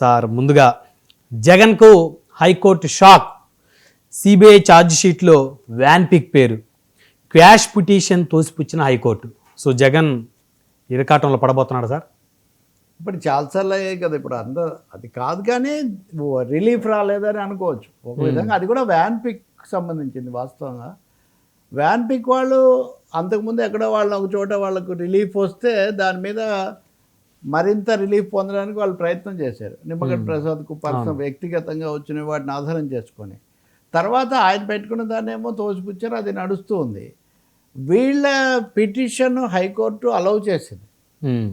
Sir. ముందుగా జగన్కు high court shock. CBI charge షీట్లో వ్యాన్ పిక్ పేరు. క్వాష్ పిటిషన్ తోసిపుచ్చిన హైకోర్టు. సో జగన్ ఇరకాటంలో పడబోతున్నాడు సార్. ఇప్పుడు చాలాసార్లు అయ్యాయి కదా ఇప్పుడు అందరూ అది కాదు కానీ రిలీఫ్ రాలేదని అనుకోవచ్చు. ఒక విధంగా అది కూడా వ్యాన్ పిక్ సంబంధించింది వాస్తవంగా. వ్యాన్ పిక్ వాళ్ళు అంతకుముందు ఎక్కడో వాళ్ళు ఒక చోట వాళ్ళకు రిలీఫ్ వస్తే దాని మీద మరింత రిలీఫ్ పొందడానికి వాళ్ళు ప్రయత్నం చేశారు. నిమ్మగడ్డ ప్రసాద్కు పర్సనల్ వ్యక్తిగతంగా వచ్చిన వాటిని ఆధారం చేసుకొని. తర్వాత ఆయన పెట్టుకున్న దాన్ని ఏమో తోసిపుచ్చారు అది నడుస్తూ ఉంది. వీళ్ళ పిటిషన్ హైకోర్టు అలౌ చేసింది.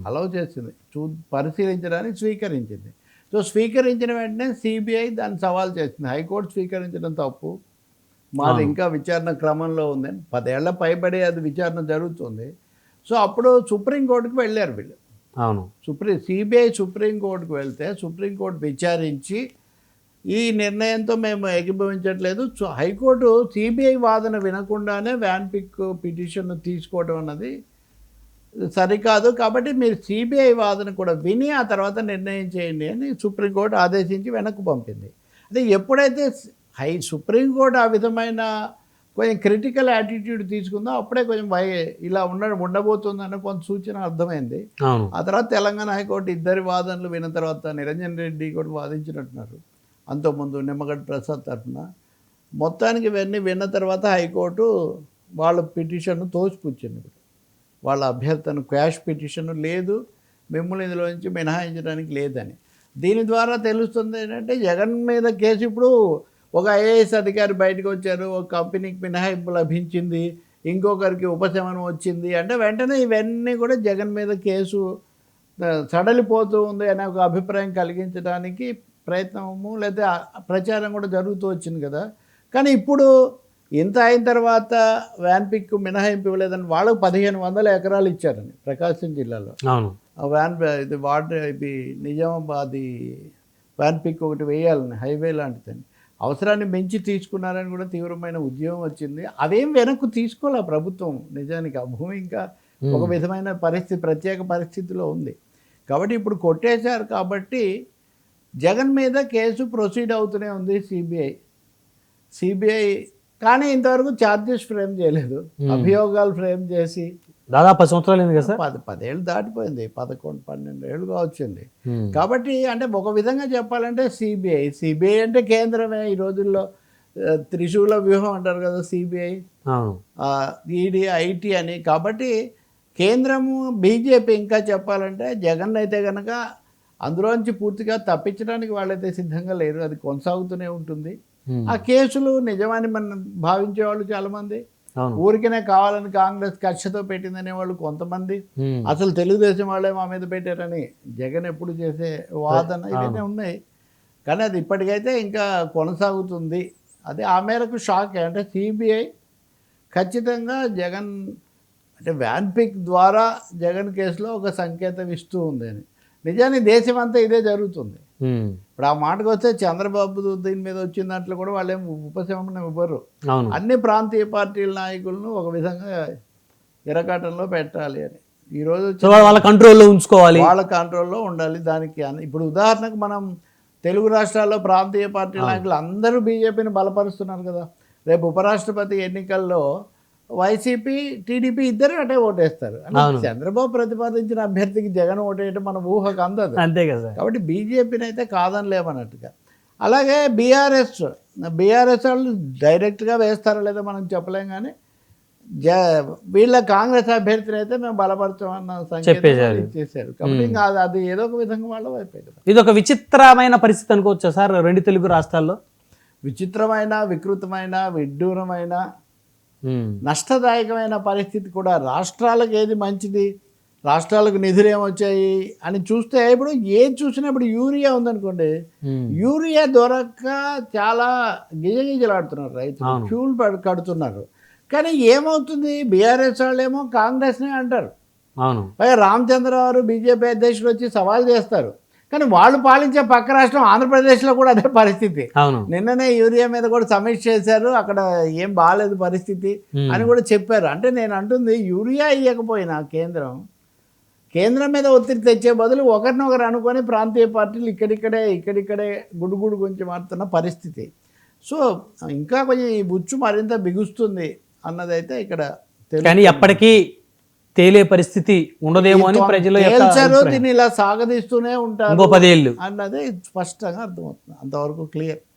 అలౌ చేసింది. చూ పరిశీలించడానికి స్వీకరించింది. సో స్వీకరించిన వెంటనే సిబిఐ దాన్ని సవాల్ చేసింది. హైకోర్టు స్వీకరించడం తప్పు. మాది ఇంకా విచారణ క్రమంలో ఉంది. పదేళ్ళ పైబడి అది విచారణ జరుగుతుంది. సో అప్పుడు సుప్రీంకోర్టుకు వెళ్ళారు వీళ్ళు. అవును. సుప్రీం సిబిఐ సుప్రీంకోర్టుకు వెళ్తే సుప్రీంకోర్టు విచారించి ఈ నిర్ణయంతో మేము ఏకీభవించట్లేదు. సో హైకోర్టు సిబిఐ వాదన వినకుండానే వ్యాన్ పిక్ పిటిషన్ తీసుకోవడం అన్నది సరికాదు. కాబట్టి మీరు సిబిఐ వాదన కూడా విని ఆ తర్వాత నిర్ణయం చేయండి అని సుప్రీంకోర్టు ఆదేశించి వెనక్కు పంపింది. అదే ఎప్పుడైతే హై సుప్రీంకోర్టు ఆ విధమైన కొంచెం క్రిటికల్ యాటిట్యూడ్ తీసుకుందో. అప్పుడే కొంచెం భయ ఇలా ఉండ ఉండబోతుందన్న కొంత సూచన అర్థమైంది. ఆ తర్వాత తెలంగాణ హైకోర్టు ఇద్దరి వాదనలు విన్న తర్వాత నిరంజన్ రెడ్డి కూడా వాదించినట్టున్నారు. అంతకుముందు నిమ్మగడ్డ ప్రసాద్ తరఫున. మొత్తానికి ఇవన్నీ విన్న తర్వాత హైకోర్టు వాళ్ళ పిటిషన్ తోసిపుచ్చింది వాళ్ళ అభ్యర్థన క్వాష్ పిటిషన్ లేదు. మిమ్మల్ని ఇందులో నుంచి మినహాయించడానికి లేదని. దీని ద్వారా తెలుస్తుంది ఏంటంటే జగన్ మీద కేసు ఇప్పుడు ఒక ఐఏఎస్ అధికారి బయటకు వచ్చారు ఒక కంపెనీకి మినహాయింపు లభించింది ఇంకొకరికి ఉపశమనం వచ్చింది అంటే వెంటనే ఇవన్నీ కూడా జగన్ మీద కేసు సడలిపోతూ ఉంది అనే ఒక అభిప్రాయం కలిగించడానికి ప్రయత్నము లేదా ప్రచారం కూడా జరుగుతూ వచ్చింది కదా. కానీ ఇప్పుడు ఇంత అయిన తర్వాత వ్యాన్ పిక్ మినహాయింపు ఇవ్వలేదని వాళ్ళకు పదిహేను వందల ఎకరాలు ఇచ్చారని ప్రకాశం జిల్లాలో. అవును. వ్యాన్ ఇది వాటర్ ఇది నిజామాబాద్ వ్యాన్ పిక్ ఒకటి వేయాలని హైవే లాంటిదని అవసరాన్ని మించి తీసుకున్నారని కూడా తీవ్రమైన ఉద్యమం వచ్చింది. అవేం వెనక్కు తీసుకోలే ప్రభుత్వం నిజానికి. ఆ భూమి ఇంకా ఒక విధమైన పరిస్థితి ప్రత్యేక పరిస్థితిలో ఉంది. కాబట్టి ఇప్పుడు కొట్టేశారు కాబట్టి జగన్ మీద కేసు ప్రొసీడ్ అవుతూనే ఉంది సిబిఐ. సిబిఐ కానీ ఇంతవరకు ఛార్జెస్ ఫ్రేమ్ చేయలేదు. అభియోగాలు ఫ్రేమ్ చేసి దాదాపు పది సంవత్సరాలు అయింది కదా సార్? పది పదేళ్ళు దాటిపోయింది. పదకొండు పన్నెండు ఏళ్ళుగా వచ్చింది. కాబట్టి అంటే ఒక విధంగా చెప్పాలంటే సిబిఐ సిబిఐ అంటే కేంద్రమే ఈ రోజుల్లో. త్రిశూల వ్యూహం అంటారు కదా సిబిఐ ఈడీ ఐటీ అని. కాబట్టి కేంద్రము బీజేపీ ఇంకా చెప్పాలంటే జగన్ అయితే కనుక అందులోంచి పూర్తిగా తప్పించడానికి వాళ్ళైతే సిద్ధంగా లేరు. అది కొనసాగుతూనే ఉంటుంది. ఆ కేసులు నిజమని మనం భావించే వాళ్ళు చాలామంది. ఊరికనే కావాలని కాంగ్రెస్ కక్షతో పెట్టిందనే వాళ్ళు కొంతమంది. అసలు తెలుగుదేశం వాళ్ళే మా మీద పెట్టారని జగన్ ఎప్పుడు చేసే వాదన ఇవన్నీ ఉన్నాయి. కానీ అది ఇప్పటికైతే ఇంకా కొనసాగుతుంది. అది ఆ మేరకు షాక్. అంటే సిబిఐ ఖచ్చితంగా జగన్ అంటే వ్యాన్ పిక్ ద్వారా జగన్ కేసులో ఒక సంకేతం ఇస్తూ ఉంది అని. నిజానికి దేశం అంతా ఇదే జరుగుతుంది. ఇప్పుడు ఆ మాటకు వస్తే చంద్రబాబు దీని మీద వచ్చిన దాంట్లో కూడా వాళ్ళేం ఉపశమనం ఇవ్వరు. అన్ని ప్రాంతీయ పార్టీల నాయకులను ఒక విధంగా ఇరకాటంలో పెట్టాలి అని. ఈరోజు వాళ్ళ- కంట్రోల్లో ఉంచుకోవాలి. వాళ్ళ కంట్రోల్లో ఉండాలి దానికి ఇప్పుడు ఉదాహరణకు మనం తెలుగు రాష్ట్రాల్లో ప్రాంతీయ పార్టీల నాయకులు అందరూ బీజేపీని బలపరుస్తున్నారు కదా. రేపు ఉపరాష్ట్రపతి ఎన్నికల్లో వైసీపీ టీడీపీ ఇద్దరు అటే ఓటేస్తారు. చంద్రబాబు ప్రతిపాదించిన అభ్యర్థికి జగన్ ఓటేయడం మన ఊహకు అందదు. అంతే కదా కాబట్టి బీజేపీని అయితే కాదనిలేమన్నట్టుగా అలాగే బీఆర్ఎస్ బీఆర్ఎస్ వాళ్ళు డైరెక్ట్గా వేస్తారో లేదో మనం చెప్పలేం కానీ జ వీళ్ళ కాంగ్రెస్ అభ్యర్థిని అయితే మేము బలపరచామన్న సంకేతం చెప్పేశారు. కాబట్టి ఇంకా అది- ఏదో ఒక విధంగా వాళ్ళ వైపే కదా. ఇది ఒక విచిత్రమైన పరిస్థితి అనుకోవచ్చా సార్ రెండు తెలుగు రాష్ట్రాల్లో? విచిత్రమైన వికృతమైన విడ్డూరమైన. నష్టదాయకమైన పరిస్థితి కూడా రాష్ట్రాలకు ఏది మంచిది? రాష్ట్రాలకు నిధులు ఏమొచ్చాయి అని చూస్తే ఇప్పుడు ఏది చూసినా ఇప్పుడు యూరియా ఉందనుకోండి. యూరియా దొరక్క చాలా గిజగిజలాడుతున్నారు రైతులు. ఫ్యూల్ పడ్- కడుతున్నారు. కానీ ఏమవుతుంది? బీఆర్ఎస్ వాళ్ళు ఏమో కాంగ్రెస్నే అంటారు. అవును. పైగా రామచంద్రరావు బీజేపీ అధ్యక్షుడు వచ్చి సవాల్ చేస్తారు. కానీ వాళ్ళు పాలించే పక్క రాష్ట్రం ఆంధ్రప్రదేశ్లో కూడా అదే పరిస్థితి. అవును. నిన్ననే యూరియా మీద కూడా సమీక్ష చేశారు. అక్కడ ఏం బాగాలేదు పరిస్థితి. అని కూడా చెప్పారు. అంటే నేను అంటుంది యూరియా ఇవ్వకపోయినా కేంద్రం కేంద్రం మీద ఒత్తిడి తెచ్చే బదులు ఒకరినొకరు అనుకొని ప్రాంతీయ పార్టీలు ఇక్కడిక్కడే ఇక్కడిక్కడే గుడుగుడు గురించి మారుతున్న పరిస్థితి. సో ఇంకా కొంచెం ఈ బుచ్చు మరింత బిగుస్తుంది అన్నదైతే ఇక్కడ. కానీ ఎప్పటికీ తేలే పరిస్థితి ఉండదేమో అని ప్రజల. దీన్ని ఇలా సాగదీస్తూనే ఉంటారు ఇంకో పదేళ్ళు. అన్నది స్పష్టంగా అర్థమవుతుంది. అంతవరకు క్లియర్